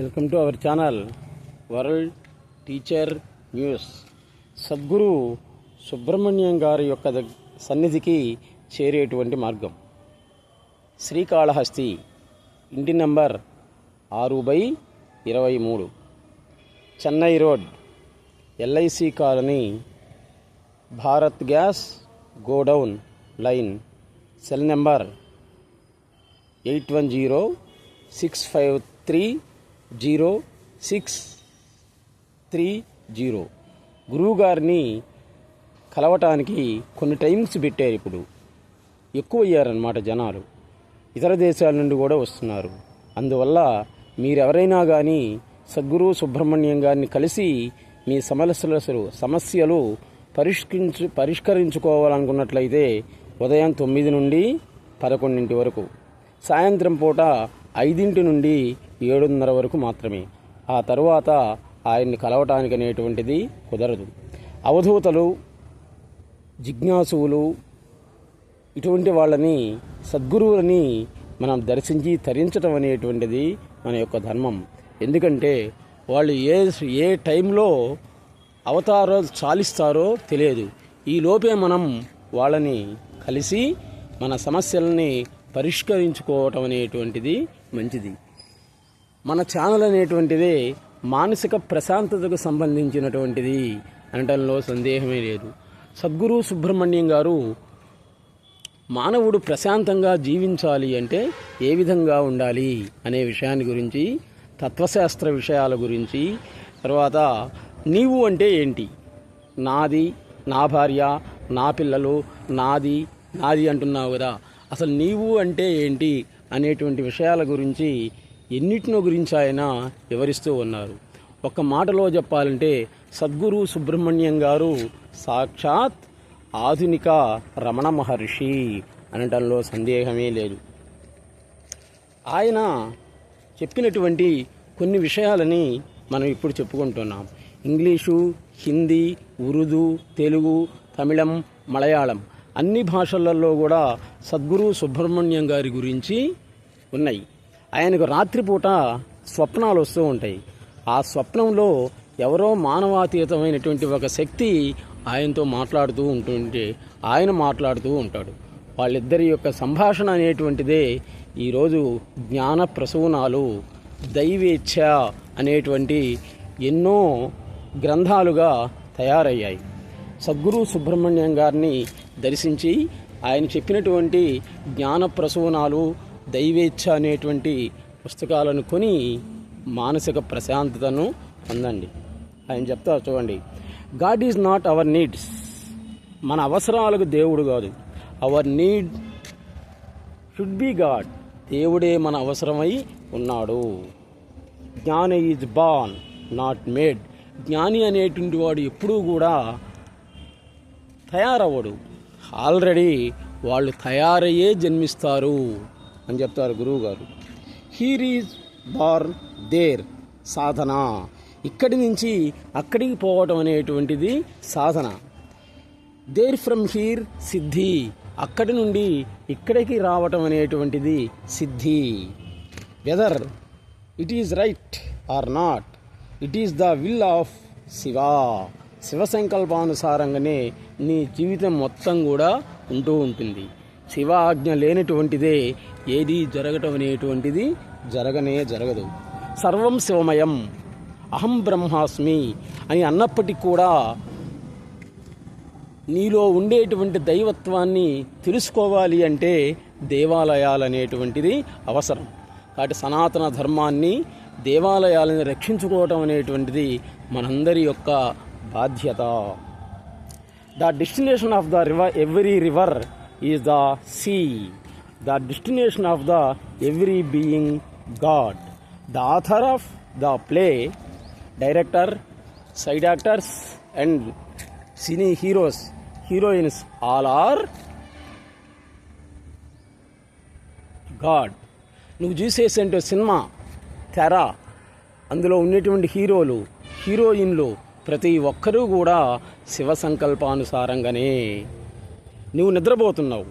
Welcome to our channel world teacher news. Sadguru Subrahmanyam గారి యొక్క సన్నిధికి చేరేటువంటి మార్గం. శ్రీకాళహస్తి ఇంటి నంబర్ ఆరు బై ఇరవై మూడు. Chennai road LIC colony Bharat gas godown line cell number eight one zero six five three zero six three zero. గురువుగారిని కలవటానికి కొన్ని టైమ్స్ పెట్టారు ఇప్పుడు. ఎక్కువ అయ్యారనమాట జనాలు. ఇతర దేశాల నుండి కూడా వస్తున్నారు. అందువల్ల మీరెవరైనా కానీ సద్గురు సుబ్రహ్మణ్యం గారిని కలిసి మీ సమస్యలు సమస్యలు పరిష్కరించు పరిష్కరించుకోవాలనుకున్నట్లయితే ఉదయం తొమ్మిది నుండి పదకొండింటి వరకు. సాయంత్రం పూట ఐదింటి నుండి ఏడున్నర వరకు మాత్రమే. ఆ తరువాత ఆయన్ని కలవటానికి అనేటువంటిది కుదరదు. అవధూతలు జిజ్ఞాసువులు ఇటువంటి వాళ్ళని సద్గురువులని మనం దర్శించి తరించటం అనేటువంటిది మన యొక్క ధర్మం. ఎందుకంటే వాళ్ళు ఏ ఏ టైంలో అవతారం చాలిస్తారో తెలియదు. ఈ లోపే మనం వాళ్ళని కలిసి మన సమస్యలని పరిష్కరించుకోవటం అనేటువంటిది మంచిది. మన ఛానల్ అనేటువంటిది మానసిక ప్రశాంతతకు సంబంధించినటువంటిది అనటంలో సందేహమే లేదు. సద్గురు సుబ్రహ్మణ్యం గారు మానవుడు ప్రశాంతంగా జీవించాలి అంటే ఏ విధంగా ఉండాలి అనే విషయాన్ని గురించి తత్వశాస్త్ర విషయాల గురించి తర్వాత నీవు అంటే ఏంటి? నాది నా భార్య నా పిల్లలు నాది నాది అంటున్నావు కదా. అసలు నీవు అంటే ఏంటి? అనేటువంటి విషయాల గురించి ఎన్నిటినో గురించి ఆయన వివరిస్తూ ఉన్నారు. ఒక మాటలో చెప్పాలంటే సద్గురు సుబ్రహ్మణ్యం గారు సాక్షాత్ ఆధునిక రమణ మహర్షి అనటంలో సందేహమే లేదు. ఆయన చెప్పినటువంటి కొన్ని విషయాలని మనం ఇప్పుడు చెప్పుకుంటున్నాం. ఇంగ్లీషు హిందీ ఉర్దూ తెలుగు తమిళం మలయాళం అన్ని భాషలలో కూడా సద్గురు సుబ్రహ్మణ్యం గారి గురించి ఉన్నాయి. ఆయనకు రాత్రిపూట స్వప్నాలు వస్తూ ఉంటాయి. ఆ స్వప్నంలో ఎవరో మానవాతీతమైనటువంటి ఒక శక్తి ఆయనతో మాట్లాడుతూ ఉంటుంటే ఆయన మాట్లాడుతూ ఉంటాడు. వాళ్ళిద్దరి యొక్క సంభాషణ అనేటువంటిదే ఈరోజు జ్ఞాన ప్రసూనాలు దైవేచ్ఛ అనేటువంటి ఎన్నో గ్రంథాలుగా తయారయ్యాయి. సద్గురు సుబ్రహ్మణ్యం గారిని దర్శించి ఆయన చెప్పినటువంటి జ్ఞాన ప్రసూనాలు దైవేచ్ఛ అనేటువంటి పుస్తకాలను కొని మానసిక ప్రశాంతతను పొందండి. ఆయన చెప్తారు చూడండి. God is not our needs. మన అవసరాలకు దేవుడు కాదు. Our need should be God. దేవుడే మన అవసరమై ఉన్నాడు. జ్ఞాని ఈజ్ బాన్ నాట్ మేడ్. జ్ఞాని అనేటువంటి వాడు ఎప్పుడూ కూడా తయారవ్వడు. ఆల్రెడీ వాళ్ళు తయారయ్యే జన్మిస్తారు. అని చెప్తారు గురువు గారు హీర్ ఈజ్ బార్న్ దేర్ సాధన. ఇక్కడి నుంచి అక్కడికి పోవటం అనేటువంటిది సాధన. దేర్ ఫ్రమ్ హీర్ సిద్ధి. అక్కడి నుండి ఇక్కడికి రావటం అనేటువంటిది సిద్ధి. Whether it is right or not it is the will of Shiva Shiva సంకల్పానుసారంగానే నీ జీవితం మొత్తం కూడా ఉంటూ ఉంటుంది. శివ ఆజ్ఞ లేనటువంటిదే ఏది జరగటం అనేటువంటిది జరగనే జరగదు. సర్వం శివమయం. అహం బ్రహ్మాస్మి అని అన్నప్పటికీ కూడా నీలో ఉండేటువంటి దైవత్వాన్ని తెలుసుకోవాలి అంటే దేవాలయాలు అనేటువంటిది అవసరం. కాబట్టి సనాతన ధర్మాన్ని దేవాలయాలను రక్షించుకోవటం అనేటువంటిది మనందరి యొక్క బాధ్యత. The destination of the river every river is the sea the destination of the every being God the author of the play director side actors and cine heroes heroines all are God నువ్వు చూసేసేంటో cinema తెర అందులో ఉన్నటువంటి హీరోలు హీరోయిన్లు ప్రతి ఒక్కరూ కూడా శివ సంకల్పానుసారంగానే నువ్వు నిద్రపోతున్నావు.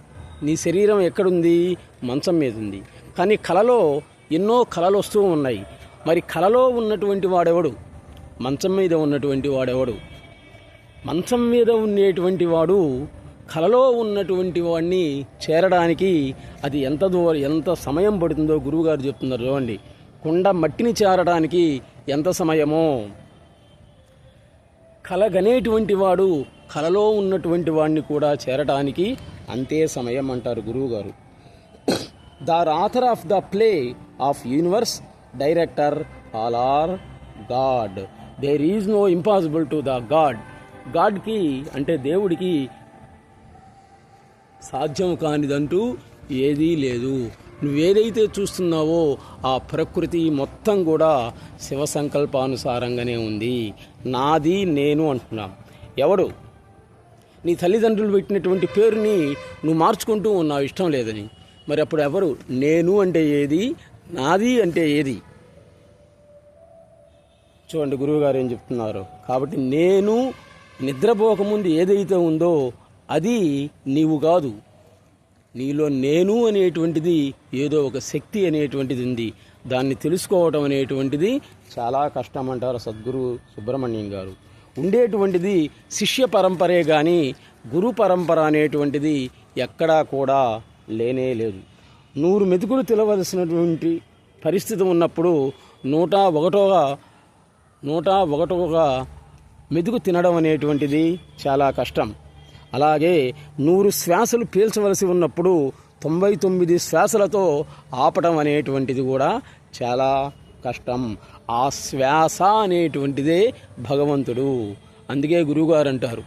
నీ శరీరం ఎక్కడుంది? మంచం మీద ఉంది కానీ కలలో ఎన్నో కళలు వస్తూ ఉన్నాయి. మరి కలలో ఉన్నటువంటి వాడెవడు? మంచం మీద ఉన్నటువంటి వాడెవడు? మంచం మీద ఉండేటువంటి వాడు కలలో ఉన్నటువంటి వాడిని చేరడానికి అది ఎంత దూరం ఎంత సమయం పడుతుందో గురువుగారు చెప్తున్నారు చూడండి. కుండ మట్టిని చేరడానికి ఎంత సమయమో. కలగనేటువంటి వాడు కలలో ఉన్నటువంటి వాడిని కూడా చేరటానికి అంతే సమయం అంటారు గురువుగారు. The author of the play of universe director all are God. There is no impossible to the God. గాడ్కి అంటే దేవుడికి సాధ్యం కానిదంటూ ఏదీ లేదు. నువ్వేదైతే చూస్తున్నావో ఆ ప్రకృతి మొత్తం కూడా శివ సంకల్పానుసారంగానే ఉంది. నాది నేను అంటున్నాం. ఎవడు? నీ తల్లిదండ్రులు పెట్టినటువంటి పేరుని నువ్వు మార్చుకుంటూ ఉన్నావు ఇష్టం లేదని. మరి అప్పుడు ఎవరు? నేను అంటే ఏది? నాది అంటే ఏది? చూడండి గురువుగారు ఏం చెప్తున్నారు? కాబట్టి నేను నిద్రపోకముందు ఏదైతే ఉందో అది నీవు కాదు. నీలో నేను అనేటువంటిది ఏదో ఒక శక్తి అనేటువంటిది ఉంది. దాన్ని తెలుసుకోవటం అనేటువంటిది చాలా కష్టం అంటారు సద్గురు సుబ్రహ్మణ్యం గారు. ఉండేటువంటిది శిష్య పరంపరే కానీ గురు పరంపర అనేటువంటిది ఎక్కడా కూడా లేనే లేదు. నూరు మెతుకులు తెలవలసినటువంటి పరిస్థితి ఉన్నప్పుడు నూట ఒకటోగా నూట ఒకటోగా మెతుకు తినడం అనేటువంటిది చాలా కష్టం. అలాగే నూరు శ్వాసలు పీల్చవలసి ఉన్నప్పుడు తొంభై తొమ్మిది శ్వాసలతో ఆపటం అనేటువంటిది కూడా చాలా కష్టం. ఆ శ్వాస అనేటువంటిదే భగవంతుడు. అందుకే గురువుగారు అంటారు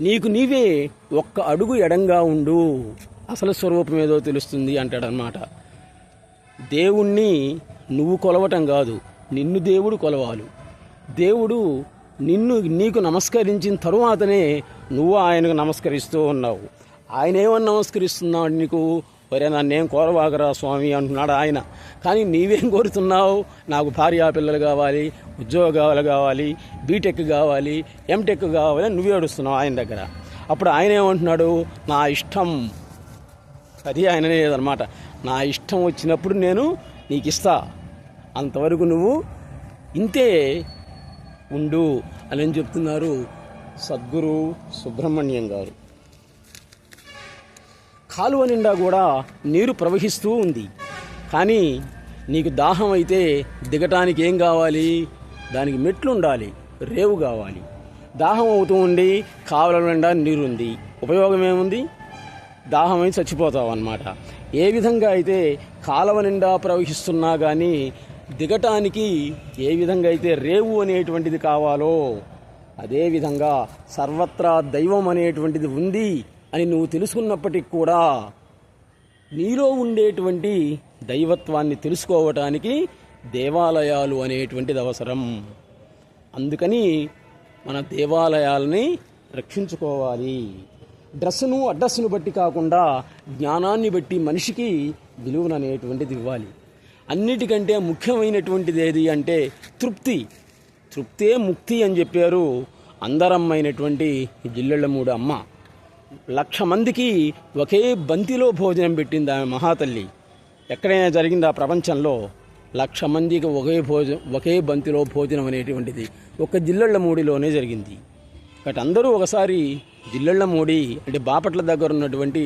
నీకు నీవే ఒక్క అడుగు ఎడంగా ఉండు. అసలు స్వరూపం ఏదో తెలుస్తుంది అంటాడనమాట దేవుణ్ణి నువ్వు కొలవటం కాదు నిన్ను దేవుడు కొలవాలి. దేవుడు నిన్ను నీకు నమస్కరించిన తరువాతనే నువ్వు ఆయనకు నమస్కరిస్తూ ఉన్నావు. ఆయన ఏమని నమస్కరిస్తున్నాడు నీకు? ఒరే నన్నేం కోరవాగరా స్వామి అంటున్నాడు ఆయన. కానీ నీవేం కోరుతున్నావు? నాకు భార్యా పిల్లలు కావాలి ఉద్యోగాలు కావాలి బీటెక్ కావాలి ఎంటెక్ కావాలి నువ్వే అడుస్తున్నావు ఆయన దగ్గర. అప్పుడు ఆయన ఏమంటున్నాడు? నా ఇష్టం. అది ఆయన లేదనమాట నా ఇష్టం వచ్చినప్పుడు నేను నీకు ఇస్తా అంతవరకు నువ్వు ఇంతే ఉండు అని చెప్తున్నారు సద్గురు సుబ్రహ్మణ్యం గారు. కాలువ నిండా కూడా నీరు ప్రవహిస్తూ ఉంది. కానీ నీకు దాహం అయితే దిగటానికి ఏం కావాలి? దానికి మెట్లు ఉండాలి రేవు కావాలి. దాహం అవుతూ ఉండి కావల నిండా నీరు ఉంది ఉపయోగం ఏముంది? దాహమై చచ్చిపోతావు అన్నమాట. ఏ విధంగా అయితే కాలువ నిండా ప్రవహిస్తున్నా కానీ దిగటానికి ఏ విధంగా అయితే రేవు అనేటువంటిది కావాలో అదేవిధంగా సర్వత్రా దైవం అనేటువంటిది ఉంది. అని నువ్వు తెలుసుకున్నప్పటికి కూడా నీలో ఉండేటువంటి దైవత్వాన్ని తెలుసుకోవటానికి దేవాలయాలు అనేటువంటిది అవసరం. అందుకని మన దేవాలయాలని రక్షించుకోవాలి. డ్రెస్సును అడ్రస్సును బట్టి కాకుండా జ్ఞానాన్ని బట్టి మనిషికి విలువననేటువంటిది ఇవ్వాలి. అన్నిటికంటే ముఖ్యమైనటువంటిది ఏది అంటే తృప్తి. తృప్తే ముక్తి అని చెప్పారు అందరమ్మైనటువంటి జిల్లెళ్ళమూడు అమ్మ లక్ష మందికి ఒకే బంతిలో భోజనం పెట్టింది ఆమె మహాతల్లి. ఎక్కడైనా జరిగిందా ప్రపంచంలో? లక్ష మందికి ఒకే భోజనం ఒకే బంతిలో భోజనం అనేటువంటిది ఒక జిల్లెళ్ళ మూడిలోనే జరిగింది. కాబట్టి అందరూ ఒకసారి జిల్లెళ్ళ మూడి అంటే బాపట్ల దగ్గర ఉన్నటువంటి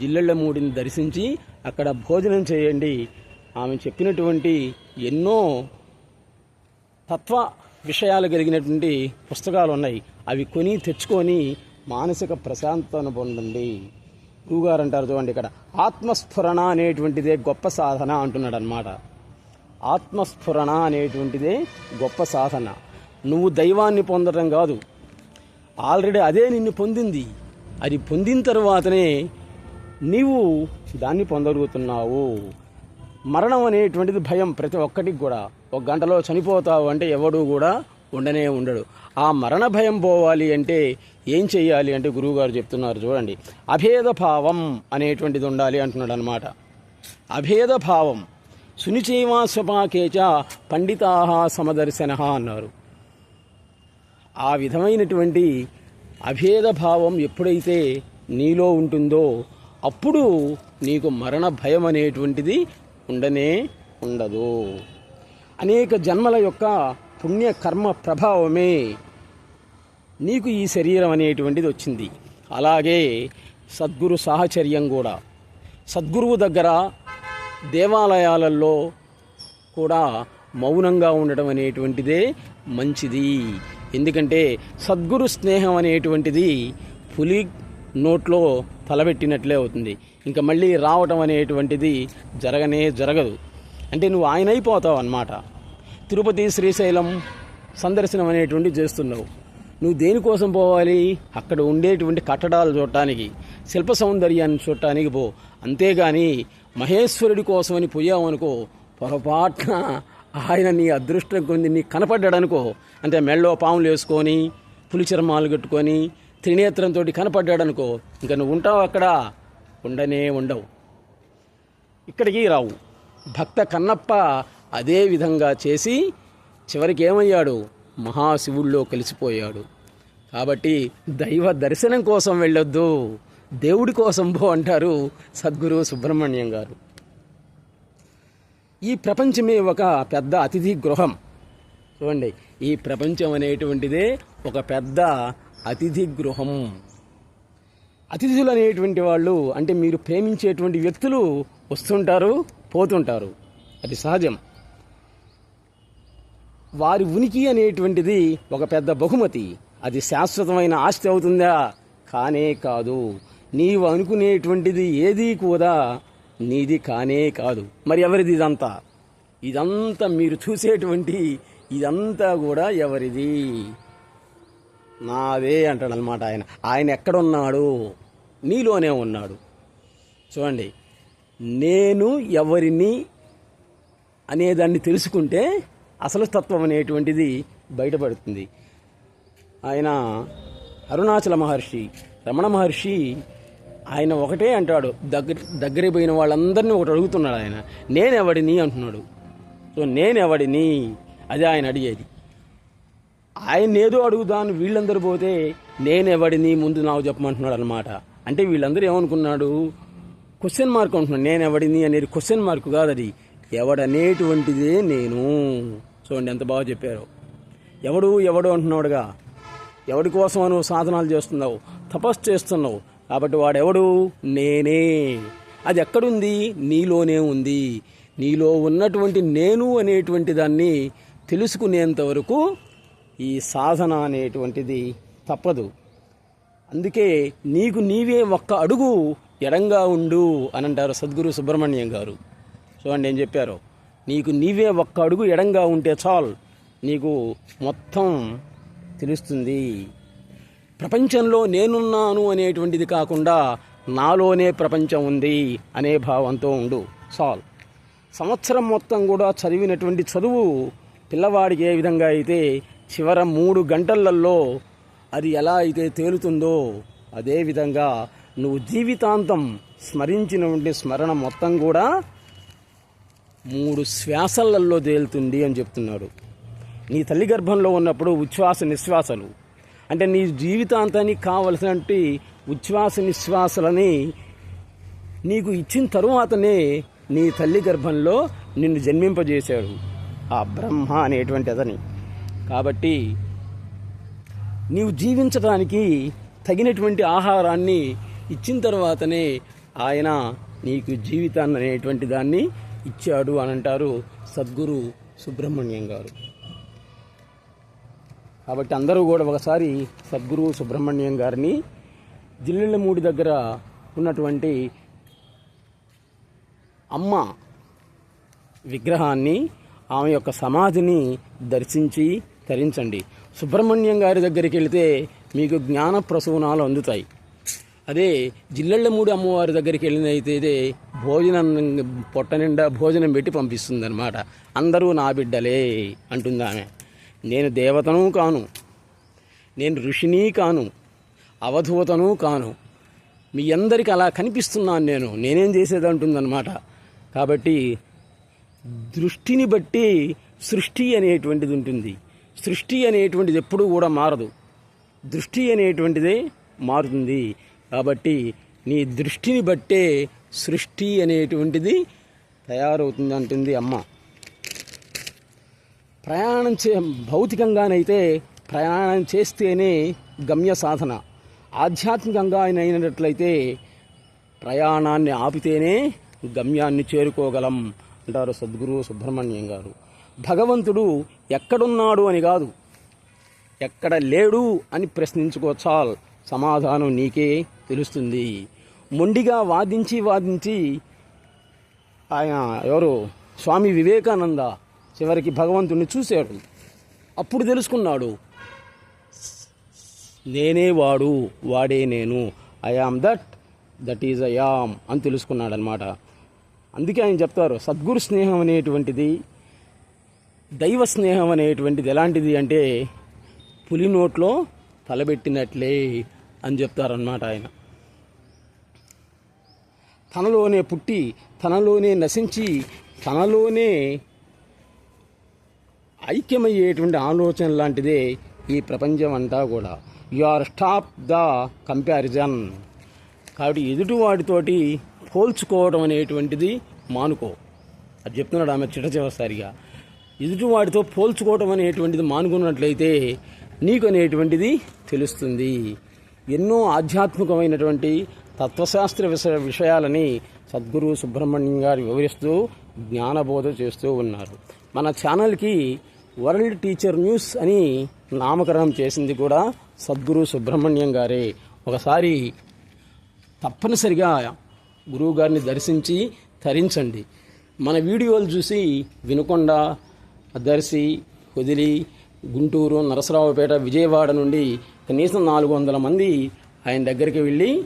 జిల్లెళ్ళ మూడిని దర్శించి అక్కడ భోజనం చేయండి. ఆమె చెప్పినటువంటి ఎన్నో తత్వ విషయాలు కలిగినటువంటి పుస్తకాలు ఉన్నాయి అవి కొని తెచ్చుకొని మానసిక ప్రశాంతతను పొందండి గురుగారు అంటారు చూడండి ఇక్కడ. ఆత్మస్ఫురణ అనేటువంటిదే గొప్ప సాధన అంటున్నాడు అనమాట ఆత్మస్ఫురణ అనేటువంటిదే గొప్ప సాధన. నువ్వు దైవాన్ని పొందడం కాదు. ఆల్రెడీ అదే నిన్ను పొందింది. అది పొందిన తర్వాతనే నీవు దాన్ని పొందగలుగుతున్నావు. మరణం అనేటువంటిది భయం ప్రతి ఒక్కటికి కూడా. ఒక గంటలో చనిపోతావు అంటే ఎవడు కూడా ఉండనే ఉండడు. ఆ మరణ భయం పోవాలి అంటే ఏం చెయ్యాలి అంటే గురువుగారు చెప్తున్నారు చూడండి. అభేద భావం అనేటువంటిది ఉండాలి అంటున్నాడు అనమాట అభేద భావం. సునిచైవాస్వపాకేచ పండితా సమదర్శన అన్నారు. ఆ విధమైనటువంటి అభేద భావం ఎప్పుడైతే నీలో ఉంటుందో అప్పుడు నీకు మరణ భయం అనేటువంటిది ఉండనే ఉండదు. అనేక జన్మల యొక్క పుణ్యకర్మ ప్రభావమే నీకు ఈ శరీరం అనేటువంటిది వచ్చింది. అలాగే సద్గురు సాహచర్యం కూడా. సద్గురువు దగ్గర దేవాలయాలలో కూడా మౌనంగా ఉండడం అనేటువంటిదే మంచిది. ఎందుకంటే సద్గురు స్నేహం అనేటువంటిది పులి నోట్లో తలబెట్టినట్లే అవుతుంది. ఇంకా మళ్ళీ రావటం అనేటువంటిది జరగనే జరగదు. అంటే నువ్వు ఆయన అయిపోతావు అన్నమాట. తిరుపతి శ్రీశైలం సందర్శనం అనేటువంటిది చేస్తున్నావు. నువ్వు దేనికోసం పోవాలి? అక్కడ ఉండేటువంటి కట్టడాలు చూడటానికి శిల్ప సౌందర్యాన్ని చూడటానికి పో. అంతేగాని మహేశ్వరుడి కోసమని పోయావనుకో పొరపాటున ఆయన నీ అదృష్టం కొంది నీ కనపడ్డాడనుకో అంటే మెళ్ళో పాములు వేసుకొని పులి చర్మాలు కట్టుకొని త్రినేత్రంతో కనపడ్డాడనుకో ఇంకా నువ్వు ఉంటావు అక్కడ? ఉండనే ఉండవు. ఇక్కడికి రావు. భక్త కన్నప్ప అదే విధంగా చేసి చివరికి ఏమయ్యాడు? మహాశివుల్లో కలిసిపోయాడు. కాబట్టి దైవ దర్శనం కోసం వెళ్ళొద్దు దేవుడి కోసం పో అంటారు సద్గురు సుబ్రహ్మణ్యం గారు. ఈ ప్రపంచమే ఒక పెద్ద అతిథి గృహం. చూడండి ఈ ప్రపంచం అనేటువంటిదే ఒక పెద్ద అతిథి గృహం. అతిథులు అనేటువంటి వాళ్ళు అంటే మీరు ప్రేమించేటువంటి వ్యక్తులు వస్తుంటారు పోతుంటారు. అది సహజం. వారి ఉనికి అనేటువంటిది ఒక పెద్ద బహుమతి. అది శాశ్వతమైన ఆస్తి అవుతుందా? కానే కాదు. నీవు అనుకునేటువంటిది ఏదీ కూడా నీది కానే కాదు. మరి ఎవరిది ఇదంతా? ఇదంతా మీరు చూసేటువంటి ఇదంతా కూడా ఎవరిది? నాదే అంటాడు అనమాట ఆయన. ఆయన ఎక్కడున్నాడు? నీలోనే ఉన్నాడు. చూడండి. నేను ఎవరిని అనేదాన్ని తెలుసుకుంటే అసలు తత్వం అనేటువంటిది బయటపడుతుంది. ఆయన అరుణాచల మహర్షి రమణ మహర్షి ఆయన ఒకటే అంటాడు దగ్గర దగ్గర పోయిన వాళ్ళందరినీ ఒకటి అడుగుతున్నాడు ఆయన. నేనెవడిని అంటున్నాడు. సో నేనెవడిని? అది ఆయన అడిగేది. ఆయన ఏదో అడుగుదాను వీళ్ళందరూ పోతే నేనెవడిని ముందు నాకు చెప్పమంటున్నాడు అనమాట అంటే వీళ్ళందరూ ఏమనుకున్నాడు? క్వశ్చన్ మార్క్ అంటున్నాడు. నేనెవడిని అనేది క్వశ్చన్ మార్క్ కాదు అది ఎవడనేటువంటిదే నేను. చూడండి ఎంత బాగా చెప్పారు. ఎవడు ఎవడు అంటున్నాడుగా? ఎవడి కోసం నువ్వు సాధనాలు చేస్తున్నావు తపస్సు చేస్తున్నావు కాబట్టి వాడెవడు? నేనే. అది ఎక్కడుంది? నీలోనే ఉంది. నీలో ఉన్నటువంటి నేను అనేటువంటి దాన్ని తెలుసుకునేంత వరకు ఈ సాధన అనేటువంటిది తప్పదు. అందుకే నీకు నీవే ఒక్క అడుగు ఎడంగా ఉండు అని అంటారు సద్గురు సుబ్రహ్మణ్యం గారు. చూడండి ఏం చెప్పారు. నీకు నీవే ఒక్క అడుగు ఎడంగా ఉంటే చాలు. నీకు మొత్తం తెలుస్తుంది. ప్రపంచంలో నేనున్నాను అనేటువంటిది కాకుండా నాలోనే ప్రపంచం ఉంది అనే భావంతో ఉండు. చాలు. సంవత్సరం మొత్తం కూడా చదివినటువంటి చదువు పిల్లవాడికి ఏ విధంగా అయితే చివర మూడు గంటలలో అది ఎలా అయితే తేలుతుందో అదేవిధంగా నువ్వు జీవితాంతం స్మరించినటువంటి స్మరణ మొత్తం కూడా మూడు శ్వాసలలో తేలుతుంది అని చెప్తున్నాడు. నీ తల్లి గర్భంలో ఉన్నప్పుడు ఉచ్ఛ్వాస నిశ్వాసలు. అంటే నీ జీవితాంతానికి కావలసినటువంటి ఉచ్ఛ్వాస నిశ్వాసలని నీకు ఇచ్చిన తరువాతనే నీ తల్లి గర్భంలో నిన్ను జన్మింపజేశాడు. ఆ బ్రహ్మ అనేటువంటి అతని. కాబట్టి నీవు జీవించడానికి తగినటువంటి ఆహారాన్ని ఇచ్చిన తర్వాతనే ఆయన నీకు జీవితాన్ని అనేటువంటి దాన్ని ఇచ్చాడు అని అంటారు సద్గురు సుబ్రహ్మణ్యం గారు. కాబట్టి అందరూ కూడా ఒకసారి సద్గురు సుబ్రహ్మణ్యం గారిని మూడి దగ్గర ఉన్నటువంటి అమ్మ విగ్రహాన్ని ఆమె యొక్క సమాధిని దర్శించి తరించండి. సుబ్రహ్మణ్యం గారి దగ్గరికి వెళితే మీకు జ్ఞాన ప్రసూనాలు అందుతాయి. అదే జిల్లెళ్ళమూడి అమ్మవారి దగ్గరికి వెళ్ళినైతే భోజనం పొట్ట నిండా భోజనం పెట్టి పంపిస్తుంది అనమాట అందరూ నా బిడ్డలే అంటుంది ఆమె. నేను దేవతను కాను నేను ఋషిని కాను అవధూతను కాను. మీ అందరికి అలా కనిపిస్తున్నాను నేను నేనేం చేసేది అంటుందన్నమాట. కాబట్టి దృష్టిని బట్టి సృష్టి అనేటువంటిది ఉంటుంది. సృష్టి అనేటువంటిది ఎప్పుడూ కూడా మారదు. దృష్టి అనేటువంటిదే మారుతుంది. కాబట్టి నీ దృష్టిని బట్టే సృష్టి అనేటువంటిది తయారవుతుంది అంటుంది అమ్మ. ప్రయాణం చే భౌతికంగానైతే ప్రయాణం చేస్తేనే గమ్య సాధన. ఆధ్యాత్మికంగా అయినట్లయితే ప్రయాణాన్ని ఆపితేనే గమ్యాన్ని చేరుకోగలం అంటారు సద్గురు సుబ్రహ్మణ్యం గారు. భగవంతుడు ఎక్కడున్నాడు అని కాదు ఎక్కడ లేడు అని ప్రశ్నించుకో సమాధానం నీకే తెలుస్తుంది. మొండిగా వాదించి వాదించి ఆయన ఎవరు? స్వామి వివేకానంద చివరికి భగవంతుడిని చూశాడు. అప్పుడు తెలుసుకున్నాడు నేనే వాడు వాడే నేను. I am that that is I am అని తెలుసుకున్నాడు అనమాట అందుకే ఆయన చెప్తారు సద్గురు స్నేహం అనేటువంటిది దైవ స్నేహం అనేటువంటిది ఎలాంటిది అంటే పులి నోట్లో తలబెట్టినట్లే అని చెప్తారన్నమాట ఆయన. తనలోనే పుట్టి తనలోనే నశించి తనలోనే ఐక్యమయ్యేటువంటి ఆలోచన లాంటిదే ఈ ప్రపంచం అంతా కూడా. You are stop the comparison కాబట్టి ఎదుటివాడితోటి పోల్చుకోవడం అనేటువంటిది మానుకో. అది చెప్తున్నాడు ఆమె చిట చివరిసారిగా. ఎదుటివాడితో పోల్చుకోవడం అనేటువంటిది మానుకున్నట్లయితే నీకు అనేటువంటిది తెలుస్తుంది. ఎన్నో ఆధ్యాత్మికమైనటువంటి తత్వశాస్త్ర విషయ విషయాలని సద్గురు సుబ్రహ్మణ్యం గారు వివరిస్తూ జ్ఞానబోధ చేస్తూ ఉన్నారు. మన ఛానల్కి వరల్డ్ టీచర్ న్యూస్ అని నామకరణం చేసింది కూడా సద్గురు సుబ్రహ్మణ్యం గారే. ఒకసారి తప్పనిసరిగా గురువు గారిని దర్శించి తరించండి. మన వీడియోలు చూసి వినుకొండ దర్శి కుదిలి గుంటూరు నరసరావుపేట విజయవాడ నుండి కనీసం నాలుగు వందల మంది ఆయన దగ్గరికి వెళ్ళి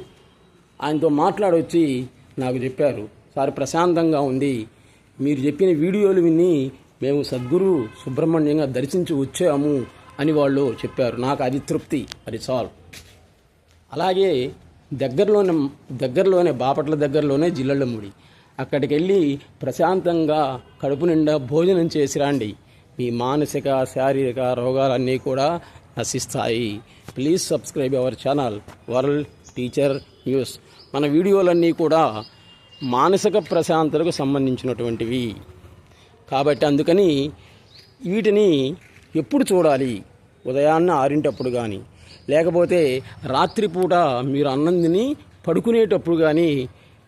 ఆయనతో మాట్లాడొచ్చి నాకు చెప్పారు. సార్ ప్రశాంతంగా ఉంది. మీరు చెప్పిన వీడియోలు విని మేము సద్గురు సుబ్రహ్మణ్యంగా దర్శించి వచ్చాము అని వాళ్ళు చెప్పారు. నాకు అది తృప్తి. అది సాల్వ్ అలాగే దగ్గరలోనే దగ్గరలోనే బాపట్ల దగ్గరలోనే జిల్లళ్ళముడి అక్కడికి వెళ్ళి ప్రశాంతంగా కడుపు నిండా భోజనం చేసి రండి. మీ మానసిక శారీరక రోగాలన్నీ కూడా నశిస్తాయి. Please subscribe our channel world teacher news మన వీడియోలన్నీ కూడా మానసిక ప్రశాంతతకు సంబంధించినటువంటివి. కాబట్టి అందుకని వీటిని ఎప్పుడు చూడాలి? ఉదయాన్నే ఆరింటప్పుడు కానీ లేకపోతే రాత్రిపూట మీరు అన్నందిని పడుకునేటప్పుడు కానీ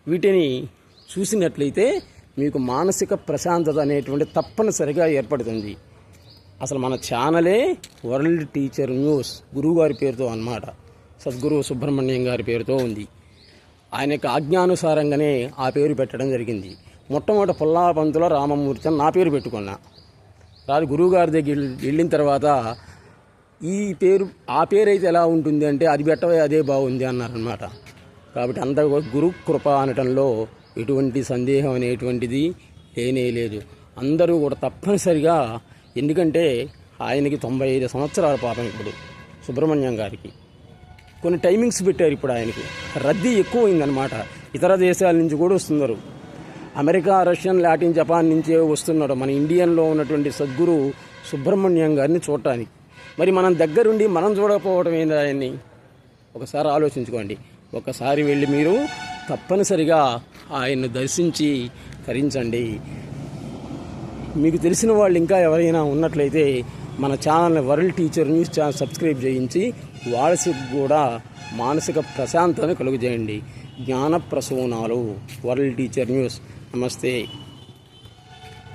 వీటిని చూసినట్లయితే మీకు మానసిక ప్రశాంతత అనేటువంటి తప్పనిసరిగా ఏర్పడుతుంది. అసలు మన ఛానలే వరల్డ్ టీచర్ న్యూస్ గురువుగారి పేరుతో అన్నమాట. సద్గురు సుబ్రహ్మణ్యం గారి పేరుతో ఉంది. ఆయన యొక్క ఆజ్ఞానుసారంగానే ఆ పేరు పెట్టడం జరిగింది. మొట్టమొదటి పుల్లాపంతుల రామమూర్తి అని నా పేరు పెట్టుకున్నా. రాదు గురువుగారి దగ్గర వెళ్ళిన తర్వాత ఈ పేరు ఆ పేరు అయితే ఎలా ఉంటుంది అంటే అది పెట్టవే అదే బాగుంది అన్నారనమాట కాబట్టి అంత గురు కృప అనటంలో ఎటువంటి సందేహం అనేటువంటిది లేనే లేదు. అందరూ కూడా తప్పనిసరిగా ఎందుకంటే ఆయనకి తొంభై ఐదు సంవత్సరాల పాపం ఇప్పుడు సుబ్రహ్మణ్యం గారికి. కొన్ని టైమింగ్స్ పెట్టారు ఇప్పుడు ఆయనకి. రద్దీ ఎక్కువైందనమాట ఇతర దేశాల నుంచి కూడా వస్తున్నారు. అమెరికా రష్యన్ లాటిన్ జపాన్ నుంచే వస్తున్నాడు. మన ఇండియన్లో ఉన్నటువంటి సద్గురు సుబ్రహ్మణ్యం గారిని చూడటానికి. మరి మనం దగ్గరుండి మనం చూడకపోవడం ఏంది ఆయన్ని? ఒకసారి ఆలోచించుకోండి. ఒకసారి వెళ్ళి మీరు తప్పనిసరిగా ఆయన్ని దర్శించి తరించండి. మీకు తెలిసిన వాళ్ళు ఇంకా ఎవరైనా ఉన్నట్లయితే మన ఛానల్ని world teacher news channel subscribe చేయించి వాళ్ళకి కూడా మానసిక ప్రశాంతతను కలుగజేయండి. జ్ఞాన ప్రసూనాలు వరల్డ్ టీచర్ న్యూస్. నమస్తే.